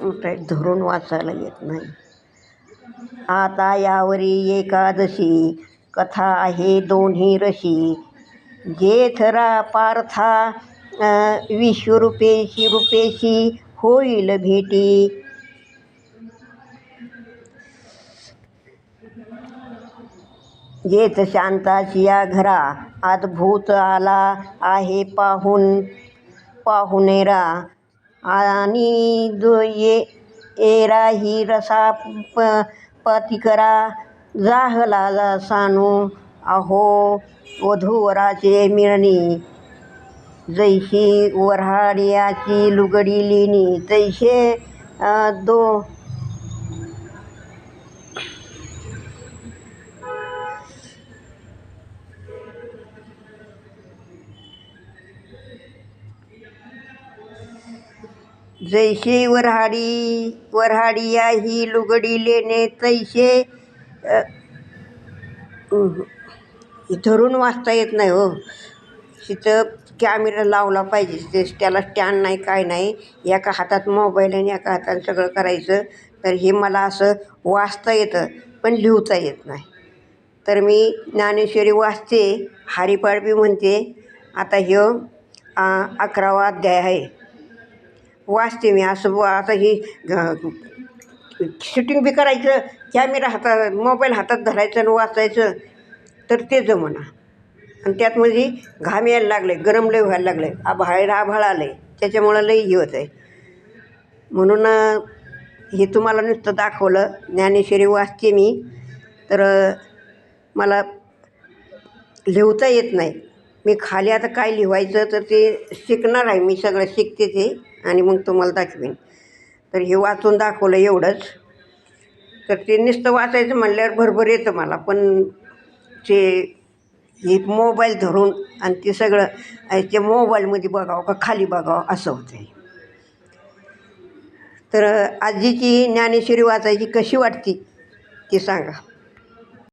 मोठं धरून वाचायला येत नाही. आता यावरी एकादशी कथा आहे दोन्ही रशी. जेथरा पार्था विश्वरूपेशी रूपेशी होईल भेटी. जेथ शांताची या घरा अद्भुत आला आहे पाहून. पाहुणेरा आणि जो ये एरा ही रसा प पतिकरा जाहला सानू अहो वधूवराचे मिळणी. जैशी वऱ्हाड्याची लुगडी लेणी तैसे दो जैसे वऱ्हाडी वऱ्हाडिया ही लुगडी लेणे तैसे धरून वाचता येत नाही हो. तिथं कॅमेरा लावला पाहिजे ते त्याला स्टँड नाही काय नाही एका हातात मोबाईल आणि एका हातात सगळं करायचं तर हे मला असं वाचता येतं पण लिहिता येत नाही. तर मी ज्ञानेश्वरी वाचते हरिपाठ बी म्हणते आता ह्यो अकरावा अध्याय आहे. वाचते मी असं व आता ही शूटिंग बी करायचं कॅमेरा हातात मोबाईल हातात धरायचं आणि वाचायचं तर ते जमना. आणि त्यात म्हणजे घाम यायला लागले गरम लय व्हायला लागले. आ बाहेर आभाळ आलं आहे त्याच्यामुळं लई हे होत आहे म्हणून हे तुम्हाला नुसतं दाखवलं ज्ञानेश्वरी वाचते मी तर मला लिहता येत नाही. मी खाली आता काय लिहायचं तर ते शिकणार आहे मी सगळं शिकते ते आणि मग तुम्हाला दाखवेन. तर हे वाचून दाखवलं एवढंच. तर ते नुसतं वाचायचं म्हणल्यावर भरभर येतं मला पण ते हे मोबाईल धरून आणि ते सगळं ते मोबाईलमध्ये बघावं का खाली बघावं असं होतं आहे तर आजीची ज्ञानेश्वरी वाचायची कशी वाटते ती सांगा.